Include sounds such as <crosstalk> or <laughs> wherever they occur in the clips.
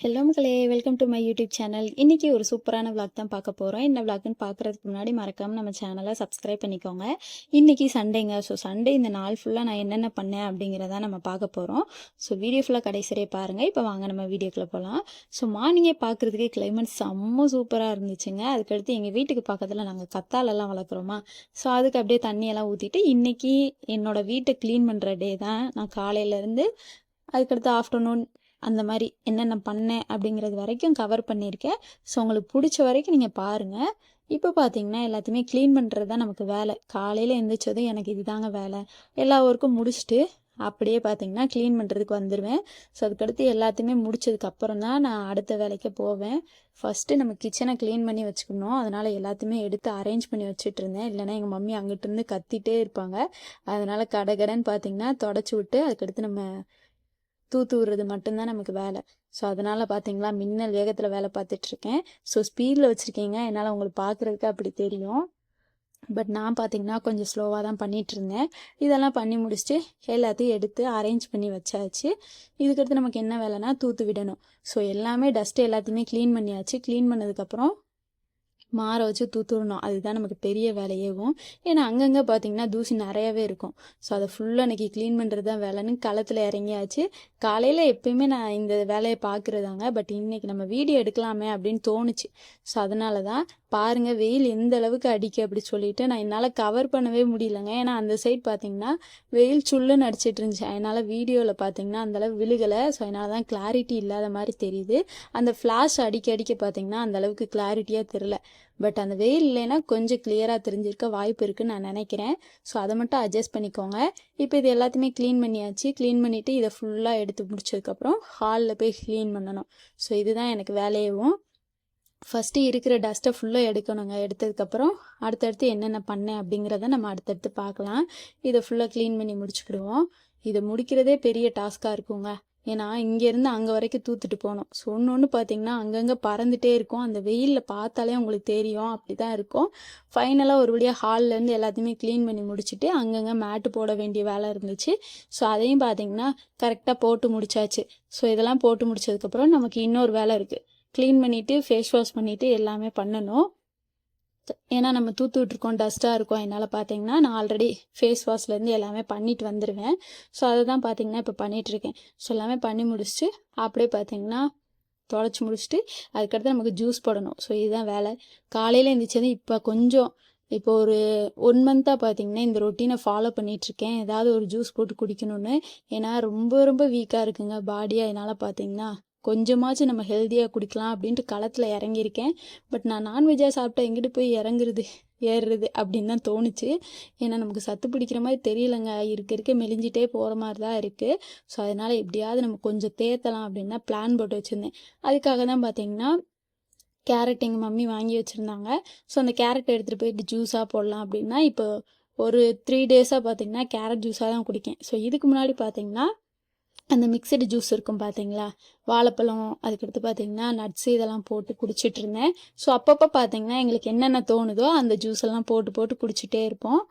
Hello மக்களே welcome to my YouTube channel இன்றைக்கி ஒரு சூப்பரான விளாக் தான் பார்க்க போகிறோம் என்ன விளாக்னு பார்க்குறதுக்கு முன்னாடி மறக்காமல் நம்ம சேனலை சப்ஸ்கிரைப் பண்ணிக்கோங்க. இன்றைக்கி சண்டேங்க ஸோ சண்டே இந்த நாள் ஃபுல்லாக நான் என்னென்ன பண்ணேன் அப்படிங்கிறத நம்ம பார்க்க போகிறோம் ஸோ வீடியோ ஃபுல்லாக கடைசியே பாருங்கள் இப்போ வாங்க நம்ம வீடியோக்குள்ளே போகலாம் ஸோ மார்னிங்கே பார்க்குறதுக்கே கிளைமேட் செம்ம சூப்பராக இருந்துச்சுங்க. அதுக்கடுத்து எங்கள் வீட்டுக்கு பக்கத்தில் நாங்கள் கத்தாலெல்லாம் வளர்க்குறோமா. ஸோ அதுக்கு அப்படியே தண்ணியெல்லாம் ஊற்றிட்டு இன்றைக்கி என்னோடய வீட்டை க்ளீன் பண்ணுற டே தான். நான் காலையிலேருந்து அதுக்கடுத்து ஆஃப்டர்நூன் அந்த மாதிரி என்னென்ன பண்ணேன் அப்படிங்கிறது வரைக்கும் கவர் பண்ணியிருக்கேன். ஸோ உங்களுக்கு பிடிச்ச வரைக்கும் நீங்கள் பாருங்கள் இப்போ பார்த்தீங்கன்னா எல்லாத்தையுமே க்ளீன் பண்ணுறது தான் நமக்கு வேலை. காலையில் எந்திரிச்சதும் எனக்கு இதுதாங்க வேலை. எல்லா ஒர்க்கும் முடிச்சுட்டு அப்படியே பார்த்தீங்கன்னா க்ளீன் பண்ணுறதுக்கு வந்துடுவேன் ஸோ அதுக்கடுத்து எல்லாத்தையுமே முடிச்சதுக்கப்புறம் தான் நான் அடுத்த வேலைக்கு போவேன். ஃபஸ்ட்டு நம்ம கிச்சனை க்ளீன் பண்ணி வச்சுக்கணும். அதனால் எல்லாத்தையுமே எடுத்து அரேஞ்ச் பண்ணி வச்சுட்டு இருந்தேன். இல்லைன்னா எங்கள் மம்மி அங்கிட்டிருந்து கத்திட்டே இருப்பாங்க. அதனால் கடகடன்னு பார்த்தீங்கன்னா தொடச்சி விட்டு அதுக்கடுத்து நம்ம தூத்து விடுறது மட்டும்தான் நமக்கு வேலை. ஸோ அதனால் பார்த்தீங்களா மின்னல் வேகத்தில் வேலை பார்த்துட்ருக்கேன் ஸோ ஸ்பீடில் வச்சுருக்கீங்க என்னால் உங்களுக்கு பார்க்குறதுக்கு அப்படி தெரியும். பட் நான் பார்த்தீங்கன்னா கொஞ்சம் ஸ்லோவாக தான் பண்ணிகிட்டு இருந்தேன் இதெல்லாம் பண்ணி முடிச்சுட்டு எல்லாத்தையும் எடுத்து அரேஞ்ச் பண்ணி வச்சாச்சு. இதுக்கடுத்து நமக்கு என்ன வேலைன்னா தூத்து விடணும். ஸோ எல்லாமே டஸ்ட்டு எல்லாத்தையுமே க்ளீன் பண்ணியாச்சு. க்ளீன் பண்ணதுக்கப்புறம் மாற வச்சு தூத்துடணும். அதுதான் நமக்கு பெரிய வேலையேவும் ஏன்னா அங்கங்கே பார்த்தீங்கன்னா தூசி நிறையவே இருக்கும். ஸோ அதை ஃபுல்லாக அன்றைக்கி க்ளீன் பண்ணுறது தான் வேலைன்னு களத்தில் இறங்கியாச்சு. காலையில் எப்பயுமே நான் இந்த வேலையை பார்க்குறதாங்க பட் இன்றைக்கி நம்ம வீடியோ எடுக்கலாமே அப்படின்னு தோணுச்சு. ஸோ அதனால தான் பாருங்கள் வெயில் எந்த அளவுக்கு அடிக்க அப்படி சொல்லிட்டு நான் என்னால் கவர் பண்ணவே முடியலங்க. ஏன்னா அந்த சைட் பார்த்தீங்கன்னா வெயில் சுள்ளுன்னு அடிச்சிட்டு இருந்துச்சு. அதனால் வீடியோவில் பார்த்தீங்கன்னா அந்தளவு விழுகலை. ஸோ அதனால தான் கிளாரிட்டி இல்லாத மாதிரி தெரியுது. அந்த ஃப்ளாஷ் அடிக்க அடிக்க பார்த்தீங்கன்னா அந்தளவுக்கு கிளாரிட்டியாக தெரில பட் அந்த வெயில் இல்லைன்னா கொஞ்சம் கிளியராக தெரிஞ்சிருக்க வாய்ப்பு இருக்குன்னு நான் நினைக்கிறேன். ஸோ அதை மட்டும் அட்ஜஸ்ட் பண்ணிக்கோங்க. இப்போ இது எல்லாத்தையுமே க்ளீன் பண்ணியாச்சு. க்ளீன் பண்ணிவிட்டு இதை ஃபுல்லாக எடுத்து முடிச்சதுக்கப்புறம் ஹாலில் போய் க்ளீன் பண்ணணும். ஸோ இதுதான் எனக்கு வேலையவும். ஃபஸ்ட்டு இருக்கிற டஸ்ட்டை ஃபுல்லாக எடுக்கணுங்க. எடுத்ததுக்கப்புறம் அடுத்தடுத்து என்னென்ன பண்ணேன் அப்படிங்கிறத நம்ம அடுத்தடுத்து பார்க்கலாம். இதை ஃபுல்லாக க்ளீன் பண்ணி முடிச்சுக்கிடுவோம். இதை முடிக்கிறதே பெரிய டாஸ்காக இருக்குங்க. ஏன்னா இங்கேருந்து அங்கே வரைக்கும் தூத்துட்டு போனோம். ஸோ ஒன்று ஒன்று பார்த்தீங்கன்னா அங்கங்கே பறந்துட்டே இருக்கும். அந்த வெயிலில் பார்த்தாலே உங்களுக்கு தெரியும். அப்படி தான் இருக்கும் ஃபைனலாக ஒரு வழியாக ஹால்லேருந்து எல்லாத்தையுமே க்ளீன் பண்ணி முடிச்சுட்டு அங்கங்கே மேட்டு போட வேண்டிய வேலை இருந்துச்சு. ஸோ அதையும் பார்த்தீங்கன்னா கரெக்டாக போட்டு முடிச்சாச்சு. ஸோ இதெல்லாம் போட்டு முடிச்சதுக்கப்புறம் நமக்கு இன்னொரு வேலை இருக்குது க்ளீன் பண்ணிவிட்டு ஃபேஸ் வாஷ் பண்ணிவிட்டு எல்லாமே பண்ணணும். ஏன்னா நம்ம தூத்து விட்ருக்கோம் டஸ்ட்டாக இருக்கும். என்னால் பார்த்தீங்கன்னா நான் ஆல்ரெடி ஃபேஸ் வாஷ்லேருந்து எல்லாமே பண்ணிட்டு வந்துடுவேன் ஸோ அதை தான் பார்த்தீங்கன்னா இப்போ பண்ணிகிட்ருக்கேன் ஸோ எல்லாமே பண்ணி முடிச்சுட்டு அப்படியே பார்த்தீங்கன்னா தொலைச்சி முடிச்சுட்டு அதுக்கடுத்து நமக்கு ஜூஸ் போடணும். ஸோ இதுதான் வேலை. காலையில் எழுந்திரிச்சது இப்போ கொஞ்சம் இப்போ ஒரு ஒன் மந்த்தாக பார்த்தீங்கன்னா இந்த ரொட்டீனை ஃபாலோ பண்ணிகிட்ருக்கேன் ஏதாவது ஒரு ஜூஸ் போட்டு குடிக்கணும்னு. ஏன்னா ரொம்ப ரொம்ப வீக்காக இருக்குங்க பாடியாக என்னால் பார்த்தீங்கன்னா கொஞ்சமாச்சும் நம்ம ஹெல்த்தியாக குடிக்கலாம் அப்படின்ட்டு களத்தில் இறங்கியிருக்கேன். பட் நான் நான்வெஜ்ஜாக சாப்பிட்டா எங்கிட்டு போய் இறங்குறது? ஏறுறது? அப்படின்னு தான் தோணுச்சு. ஏன்னா நமக்கு சத்து பிடிக்கிற மாதிரி தெரியலங்க. இருக்க இருக்க மெலிஞ்சிட்டே போகிற மாதிரி தான் இருக்குது ஸோ அதனால் எப்படியாவது நம்ம கொஞ்சம் தேத்தலாம் அப்படின்னா பிளான் போட்டு வச்சுருந்தேன். அதுக்காக தான் பார்த்தீங்கன்னா கேரட் எங்கள் மம்மி வாங்கி வச்சுருந்தாங்க. ஸோ அந்த கேரட் எடுத்துகிட்டு போயிட்டு ஜூஸாக போடலாம் அப்படின்னா இப்போ ஒரு த்ரீ டேஸாக பார்த்தீங்கன்னா கேரட் ஜூஸாக தான் குடிக்கேன். ஸோ இதுக்கு முன்னாடி பார்த்தீங்கன்னா அந்த மிக்சடு ஜூஸ் இருக்கும் பார்த்தீங்களா வாழைப்பழம் அதுக்கடுத்து பார்த்தீங்கன்னா நட்ஸ் இதெல்லாம் போட்டு குடிச்சிட்டு இருந்தேன். ஸோ அப்பப்போ பார்த்தீங்கன்னா எங்களுக்கு என்னென்ன தோணுதோ அந்த ஜூஸ் எல்லாம் போட்டு போட்டு குடிச்சிட்டே இருப்போம்.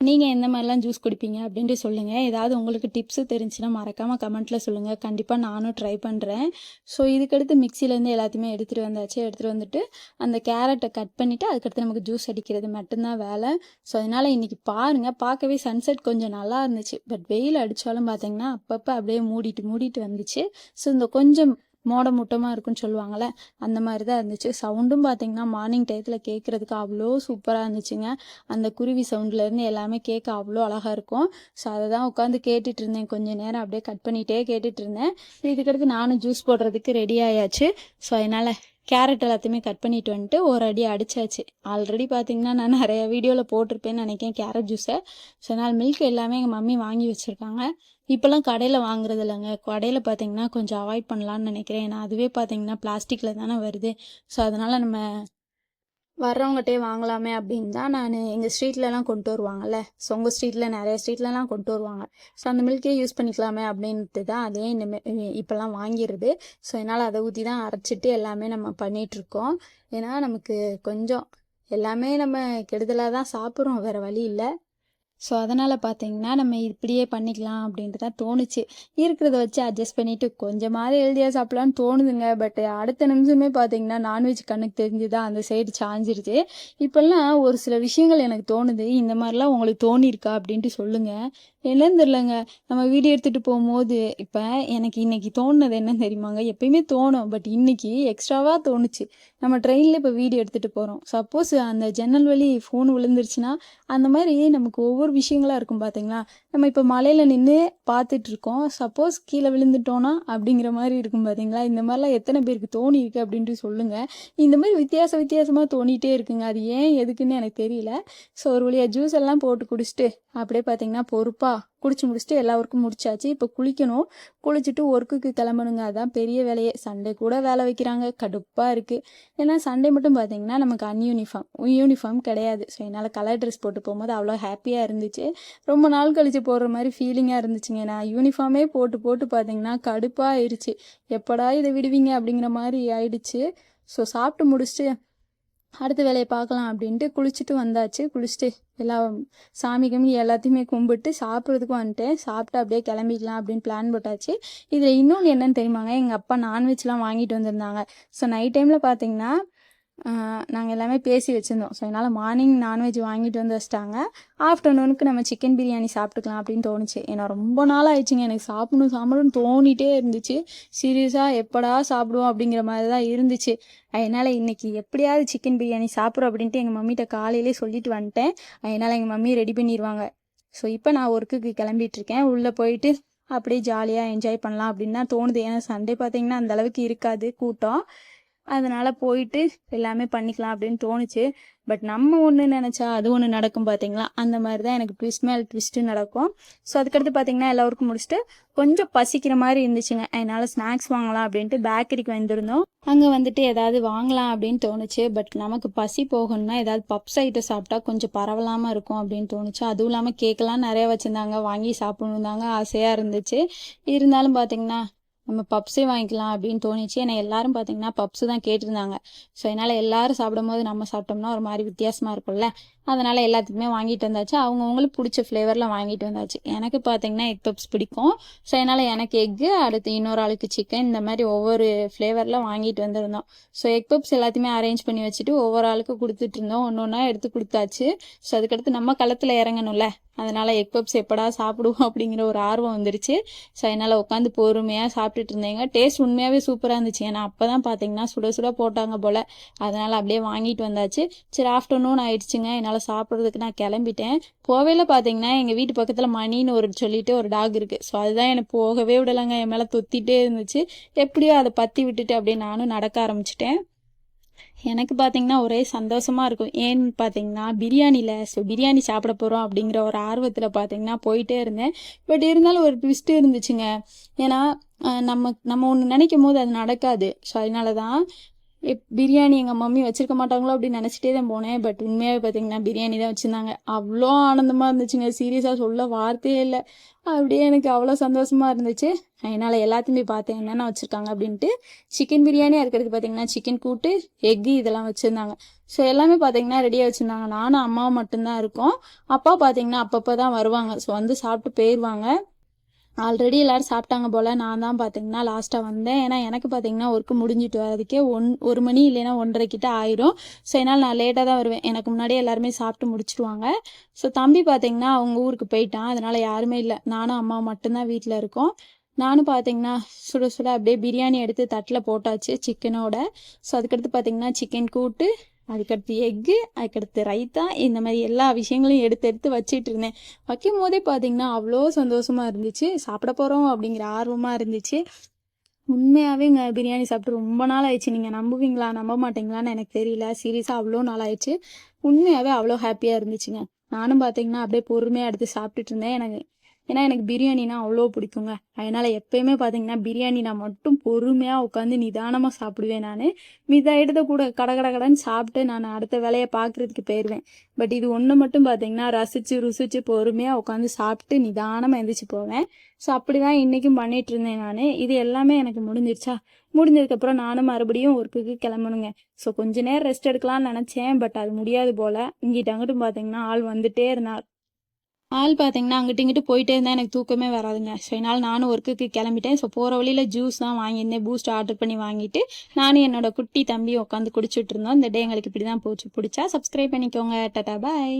நீங்கள் எந்த மாதிரிலாம் ஜூஸ் குடிப்பீங்க அப்படின்ட்டு சொல்லுங்கள் ஏதாவது உங்களுக்கு டிப்ஸு தெரிஞ்சுன்னா மறக்காமல் கமெண்ட்டில் சொல்லுங்கள் கண்டிப்பாக நானும் ட்ரை பண்ணுறேன் ஸோ இதுக்கடுத்து மிக்சிலேருந்து எல்லாத்தையுமே எடுத்துகிட்டு வந்தாச்சு. எடுத்துகிட்டு வந்துட்டு அந்த கேரட்டை கட் பண்ணிவிட்டு அதுக்கடுத்து நமக்கு ஜூஸ் அடிக்கிறது மட்டும்தான் வேலை. ஸோ அதனால் இன்றைக்கி பாருங்கள் பார்க்கவே சன்செட் கொஞ்சம் நல்லா இருந்துச்சு. பட் வெயில் அடித்தாலும் பார்த்தீங்கன்னா அப்பப்போ அப்படியே மூடிட்டு மூடிட்டு வந்துச்சு. ஸோ இந்த கொஞ்சம் முட்டமாக இருக்குன்னு சொல்லுவாங்கள்ல அந்த மாதிரி தான் இருந்துச்சு. சவுண்டும் பார்த்தீங்கன்னா மார்னிங் டயத்தில் கேட்குறதுக்கு அவ்வளோ சூப்பராக இருந்துச்சுங்க. அந்த குருவி சவுண்ட்லேருந்து எல்லாமே கேட்க அவ்வளோ அழகாக இருக்கும். ஸோ அதை தான் உட்காந்து கேட்டுட்டு இருந்தேன். கொஞ்சம் நேரம் அப்படியே கட் பண்ணிகிட்டே கேட்டுட்டு இருந்தேன். இதுக்கடுத்து நானும் ஜூஸ் போடுறதுக்கு ரெடி ஆயாச்சு. ஸோ அதனால் கேரட் எல்லாத்தையுமே கட் பண்ணிட்டு வந்துட்டு ஒரு அடி அடிச்சாச்சு. ஆல்ரெடி பார்த்தீங்கன்னா நான் நிறைய வீடியோவில் போட்டிருப்பேன்னு நினைக்கிறேன் கேரட் ஜூஸை ஸோ அதனால் மில்க் எல்லாமே எங்கள் மம்மி வாங்கி வச்சுருக்காங்க. இப்போல்லாம் கடையில் வாங்குறது இல்லைங்க. கடையில் பார்த்தீங்கன்னா கொஞ்சம் அவாய்ட் பண்ணலான்னு நினைக்கிறேன். ஏன்னா அதுவே பார்த்தீங்கன்னா பிளாஸ்டிக்கில் தானே வருது. ஸோ அதனால் நம்ம வர்றவங்ககிட்டே வாங்கலாமே அப்படின்னு தான் நான் எங்கள் ஸ்ட்ரீட்லலாம் கொண்டு வருவாங்கல்ல. ஸோ உங்கள் ஸ்ட்ரீட்டில் நிறைய ஸ்ட்ரீட்லலாம் கொண்டு வருவாங்க. ஸோ அந்த மில்கே யூஸ் பண்ணிக்கலாமே அப்படின்ட்டு தான் அதே இனிமே இப்போல்லாம் வாங்கிடுது. ஸோ என்னால் அதை ஊற்றி தான் அரைச்சிட்டு எல்லாமே நம்ம பண்ணிகிட்ருக்கோம் ஏன்னா நமக்கு கொஞ்சம் எல்லாமே நம்ம கெடுதலாக தான் சாப்பிட்றோம். வேறு வழி இல்லை. ஸோ அதனால் பார்த்தீங்கன்னா நம்ம இப்படியே பண்ணிக்கலாம் அப்படின்ட்டு தான் தோணுச்சு. இருக்கிறத வச்சு அட்ஜஸ்ட் பண்ணிவிட்டு கொஞ்சமாவது ஹெல்த்தியாக சாப்பிட்லான்னு தோணுதுங்க. பட் அடுத்த நிமிஷமே பார்த்தீங்கன்னா நான்வெஜ் கண்ணுக்கு தெரிஞ்சு தான் அந்த சைடு சாஞ்சிருச்சு. இப்போல்லாம் ஒரு சில விஷயங்கள் எனக்கு தோணுது. இந்த மாதிரிலாம் உங்களுக்கு தோணியிருக்கா அப்படின்ட்டு சொல்லுங்கள் என்னன்னு தெரிலங்க நம்ம வீடியோ எடுத்துகிட்டு போகும்போது இப்போ எனக்கு இன்னைக்கு தோணுனது என்ன தெரியுமாங்க? எப்பயுமே தோணும். பட் இன்னைக்கு எக்ஸ்ட்ராவாக தோணுச்சு. நம்ம ட்ரெயினில் இப்போ வீடியோ எடுத்துகிட்டு போகிறோம் சப்போஸ் அந்த ஜன்னல் வழி ஃபோன் விழுந்துருச்சுன்னா அந்த மாதிரி நமக்கு ஒவ்வொரு விஷயங்களாக இருக்கும் பார்த்தீங்களா நம்ம இப்போ மலையில் நின்று பார்த்துட்டு இருக்கோம். சப்போஸ் கீழே விழுந்துட்டோன்னா அப்படிங்கிற மாதிரி இருக்கும் பார்த்தீங்களா இந்த மாதிரிலாம் எத்தனை பேருக்கு தோணி இருக்கு அப்படின்ட்டு சொல்லுங்கள் இந்த மாதிரி வித்தியாச வித்தியாசமாக தோணிகிட்டே இருக்குங்க. அது ஏன் எதுக்குன்னு எனக்கு தெரியல. ஸோ ஒரு வழியாக ஜூஸ் எல்லாம் போட்டு குடிச்சிட்டு அப்படியே பார்த்தீங்கன்னா பொறுப்பாக குடிச்சு முடிச்சுட்டு எல்லா ஒர்க்கும் முடிச்சாச்சு. இப்போ குளிக்கணும். குளிச்சுட்டு ஒர்க்குக்கு கிளம்பணுங்க. அதுதான் பெரிய வேலையே. சண்டே கூட வேலை வைக்கிறாங்க. கடுப்பாக இருக்குது ஏன்னா சண்டே மட்டும் பார்த்தீங்கன்னா நமக்கு அன்யூனிஃபார்ம் யூனிஃபார்ம் கிடையாது. ஸோ என்னால் கலர் ட்ரெஸ் போட்டு போகும்போது அவ்வளோ ஹாப்பியாக இருந்துச்சு. ரொம்ப நாள் கழிச்சு போடுற மாதிரி ஃபீலிங்காக இருந்துச்சுங்க. நான் யூனிஃபார்மே போட்டு போட்டு பார்த்தீங்கன்னா கடுப்பாக ஆயிடுச்சு எப்படா இதை விடுவீங்க? அப்படிங்கிற மாதிரி ஆயிடுச்சு. ஸோ சாப்பிட்டு முடிச்சுட்டு அடுத்த வேலையை பார்க்கலாம் அப்படின்ட்டு குளிச்சுட்டு வந்தாச்சு. குளிச்சுட்டு எல்லா சாமி கம்மி எல்லாத்தையுமே கும்பிட்டு சாப்பிட்றதுக்கு வந்துட்டேன். சாப்பிட்டு அப்படியே கிளம்பிக்கலாம் அப்படின்னு பிளான் போட்டாச்சு. இதில் இன்னொன்று என்னன்னு தெரியுமாங்க? எங்கள் அப்பா நான்வெஜ்லாம் வாங்கிட்டு வந்திருந்தாங்க. ஸோ நைட் டைமில் பார்த்தீங்கன்னா நாங்கள் எல்லாமே பேசி வச்சுருந்தோம். ஸோ என்னால் மார்னிங் நான்வெஜ் வாங்கிட்டு வந்து வச்சிட்டாங்க. ஆஃப்டர்நூனுக்கு நம்ம சிக்கன் பிரியாணி சாப்பிட்டுக்கலாம் அப்படின்னு தோணுச்சு. ஏன்னா ரொம்ப நாள் ஆயிடுச்சுங்க. எனக்கு சாப்பிடணும் சாப்பிடணும்னு தோணிட்டே இருந்துச்சு. சீரியஸாக எப்படா சாப்பிடுவோம் அப்படிங்கிற மாதிரி தான் இருந்துச்சு. அதனால் இன்றைக்கி எப்படியாவது சிக்கன் பிரியாணி சாப்பிட்றோம் அப்படின்ட்டு எங்கள் மம்மிகிட்ட காலையிலே சொல்லிட்டு வந்துட்டேன். அதனால் எங்கள் மம்மி ரெடி பண்ணிடுவாங்க ஸோ இப்போ நான் ஒர்க்குக்கு கிளம்பிட்டுருக்கேன் உள்ளே போயிட்டு அப்படியே ஜாலியாக என்ஜாய் பண்ணலாம் அப்படின்னு தான் தோணுது. ஏன்னா சண்டே பார்த்தீங்கன்னா அந்தளவுக்கு இருக்காது கூட்டம். அதனால் போயிட்டு எல்லாமே பண்ணிக்கலாம் அப்படின்னு தோணுச்சு. பட் நம்ம ஒன்று நினச்சா அது ஒன்று நடக்கும் பார்த்தீங்களா அந்த மாதிரி தான் எனக்கு ட்விஸ்ட் மேல் ட்விஸ்ட்டு நடக்கும். ஸோ அதுக்கடுத்து பார்த்தீங்கன்னா எல்லாருக்கும் முடிச்சுட்டு கொஞ்சம் பசிக்கிற மாதிரி இருந்துச்சுங்க. அதனால் ஸ்நாக்ஸ் வாங்கலாம் அப்படின்ட்டு பேக்கரிக்கு வந்திருந்தோம். அங்கே வந்துட்டு ஏதாவது வாங்கலாம் அப்படின்னு தோணுச்சு. பட் நமக்கு பசி போகணும்னா ஏதாவது பப்ஸ் ஐட்டம் சாப்பிட்டா கொஞ்சம் பரவலாமல் இருக்கும் அப்படின்னு தோணுச்சு. அதுவும் இல்லாமல் கேக்கெல்லாம் நிறைய வச்சுருந்தாங்க. வாங்கி சாப்பிடணுந்தாங்க ஆசையாக இருந்துச்சு. இருந்தாலும் பார்த்தீங்கன்னா நம்ம பப்ஸே வாங்கிக்கலாம் அப்படின்னு தோணிச்சு. ஏன்னா எல்லாரும் பார்த்தீங்கன்னா பப்ஸு தான் கேட்டிருந்தாங்க. ஸோ என்னால் எல்லாரும் சாப்பிடும் போது நம்ம சாப்பிட்டோம்னா ஒரு மாதிரி வித்தியாசமாக இருக்கும்ல. அதனால் எல்லாத்துக்குமே வாங்கிட்டு வந்தாச்சு. அவங்கவுங்களுக்கு பிடிச்ச ஃப்ளேவரில் வாங்கிட்டு வந்தாச்சு. எனக்கு பார்த்தீங்கன்னா எக் பப்ஸ் பிடிக்கும். ஸோ அதனால் எனக்கு எக்கு அடுத்து இன்னொரு ஆளுக்கு சிக்கன் இந்த மாதிரி ஒவ்வொரு ஃப்ளேவரில் வாங்கிட்டு வந்திருந்தோம். ஸோ எக் பப்ஸ் எல்லாத்தையுமே அரேஞ்ச் பண்ணி வச்சுட்டு ஒவ்வொரு ஆளுக்கு கொடுத்துட்டு இருந்தோம். ஒன்று ஒன்றா எடுத்து கொடுத்தாச்சு. ஸோ அதுக்கடுத்து நம்ம களத்தில் இறங்கணும்ல. அதனால் எக் பப்ஸ் எப்படா சாப்பிடுவோம் <laughs> அப்படிங்கிற ஒரு ஆர்வம் வந்துருச்சு. ஸோ அதனால் உட்காந்து பொறுமையாக சாப்பிட்டுட்டு இருந்தேங்க டேஸ்ட் உண்மையாகவே சூப்பராக இருந்துச்சு. ஏன்னா அப்போ தான் பார்த்தீங்கன்னா சுட சுட போட்டாங்க போல். அதனால் அப்படியே வாங்கிட்டு வந்தாச்சு. சரி ஆஃப்டர்நூன் ஆயிடுச்சுங்க. என்னால் சாப்பிட்றதுக்கு நான் கிளம்பிட்டேன். போவேல பார்த்தீங்கன்னா எங்கள் வீட்டு பக்கத்தில் மணின்னு ஒரு சொல்லிட்டு ஒரு டாக் இருக்குது ஸோ அதுதான் எனக்கு போகவே விடலைங்க. என் மேலே தொத்திட்டே இருந்துச்சு. எப்படியோ அதை பற்றி விட்டுட்டு அப்படியே நானும் நடக்க ஆரம்பிச்சிட்டேன். எனக்கு பார்த்தீங்கன்னா ஒரே சந்தோஷமாக இருக்கும். ஏன்னு பார்த்தீங்கன்னா பிரியாணியில் ஸோ பிரியாணி சாப்பிட போகிறோம் அப்படிங்கிற ஒரு ஆர்வத்தில் பார்த்தீங்கன்னா போயிட்டே இருந்தேன். பட் இருந்தாலும் ஒரு ட்விஸ்ட்டு இருந்துச்சுங்க. ஏன்னா நம்ம நம்ம ஒன்று நினைக்கும் போது அது நடக்காது. ஸோ அதனால தான் பிரியாணி எங்கள் மம்மி வச்சிருக்க மாட்டாங்களோ அப்படின்னு நினச்சிட்டே தான் போனேன். பட் உண்மையாகவே பார்த்தீங்கன்னா பிரியாணி தான் வச்சுருந்தாங்க. அவ்வளோ ஆனந்தமாக இருந்துச்சுங்க. சீரியஸாக சொல்ல வார்த்தையே இல்லை. அப்படியே எனக்கு அவ்வளோ சந்தோஷமாக இருந்துச்சு. என்னால் எல்லாத்தையுமே பார்த்தேன். என்னென்ன வச்சுருக்காங்க அப்படின்ட்டு. சிக்கன் பிரியாணி இருக்கிறதுக்கு பார்த்தீங்கன்னா சிக்கன் கூட்டு எக்கு இதெல்லாம் வச்சுருந்தாங்க. ஸோ எல்லாமே பார்த்தீங்கன்னா ரெடியாக வச்சுருந்தாங்க. நானும் அம்மாவும் மட்டும்தான் இருக்கோம். அப்பா பார்த்தீங்கன்னா அப்பப்போ தான் வருவாங்க. ஸோ வந்து சாப்பிட்டு போயிடுவாங்க ஆல்ரெடி எல்லோரும் சாப்பிட்டாங்க போல். நான் தான் பார்த்தீங்கன்னா லாஸ்ட்டாக வந்தேன். ஏன்னா எனக்கு பார்த்தீங்கன்னா ஒர்க்கு முடிஞ்சிட்டு வரதுக்கே ஒன் ஒரு மணி இல்லைன்னா ஒன்றரை கிட்ட ஆயிரும். ஸோ என்னால் நான் லேட்டாக தான் வருவேன். எனக்கு முன்னாடியே எல்லாருமே சாப்பிட்டு முடிச்சிடுவாங்க ஸோ தம்பி பார்த்தீங்கன்னா அவங்க ஊருக்கு போயிட்டான். அதனால் யாருமே இல்லை. நானும் அம்மா மட்டும்தான் வீட்டில் இருக்கோம். நானும் பார்த்தீங்கன்னா சுட சுட அப்படியே பிரியாணி எடுத்து தட்டில் போட்டாச்சு சிக்கனோட ஸோ அதுக்கடுத்து பார்த்தீங்கன்னா சிக்கன் கூட்டு அதுக்கடுத்து எக்கு அதுக்கடுத்து ரைத்தா இந்த மாதிரி எல்லா விஷயங்களையும் எடுத்து எடுத்து வச்சிட்டு இருந்தேன். வைக்கும் போதே பார்த்தீங்கன்னா அவ்வளோ சந்தோஷமாக இருந்துச்சு. சாப்பிட போகிறோம் அப்படிங்கிற ஆர்வமாக இருந்துச்சு. உண்மையாகவே இங்கே பிரியாணி சாப்பிட்டு ரொம்ப நாள் ஆயிடுச்சு. நீங்கள் நம்புவீங்களா நம்ப மாட்டீங்களான்னு எனக்கு தெரியல. சீரியஸாக அவ்வளோ நாள் ஆயிடுச்சு. உண்மையாகவே அவ்வளோ ஹாப்பியாக இருந்துச்சுங்க. நானும் பார்த்தீங்கன்னா அப்படியே பொறுமையாக எடுத்து சாப்பிட்டுட்டு இருந்தேன். எனக்கு ஏன்னா எனக்கு பிரியாணினா அவ்வளோ பிடிக்குங்க. அதனால் எப்பயுமே பார்த்தீங்கன்னா பிரியாணி நான் மட்டும் பொறுமையாக உட்காந்து நிதானமாக சாப்பிடுவேன் நான். மித இடத்த கூட கட கட கடன்னு சாப்பிட்டு நான் அடுத்த வேலையை பார்க்குறதுக்கு போயிடுவேன் பட் இது ஒன்று மட்டும் பார்த்தீங்கன்னா ரசித்து ருசித்து பொறுமையாக உட்காந்து சாப்பிட்டு நிதானமாக எந்திரிச்சு போவேன். ஸோ அப்படி தான் இன்றைக்கும் பண்ணிகிட்டு இருந்தேன் நான். இது எல்லாமே எனக்கு முடிஞ்சிருச்சா? முடிஞ்சதுக்கப்புறம் நானும் மறுபடியும் ஒர்க்குக்கு கிளம்பணுங்க. ஸோ கொஞ்ச நேரம் ரெஸ்ட் எடுக்கலாம்னு நினச்சேன். பட் அது முடியாது போல். இங்கிட்ட அங்கிட்டும் பார்த்தீங்கன்னா ஆள் வந்துட்டே இருந்தார். ஆள் பார்த்தீங்கன்னா அங்கிட்டு இங்கிட்டு போயிட்டே இருந்தால் எனக்கு தூக்கமே வராதுங்க. ஸோ என்னால் நானும் ஒர்க்குக்கு கிளம்பிட்டேன். ஸோ போகிற வழியில் ஜூஸ் தான் வாங்கியிருந்தேன். பூஸ்ட் ஆர்டர் பண்ணி வாங்கிட்டு நானும் என்னோட குட்டி தம்பி உட்காந்து குடிச்சிட்டு இருந்தோம். இந்த டே எங்களுக்கு இப்படி தான் போச்சு. பிடிச்சா சப்ஸ்கிரைப் பண்ணிக்கோங்க. டட்டா பாய்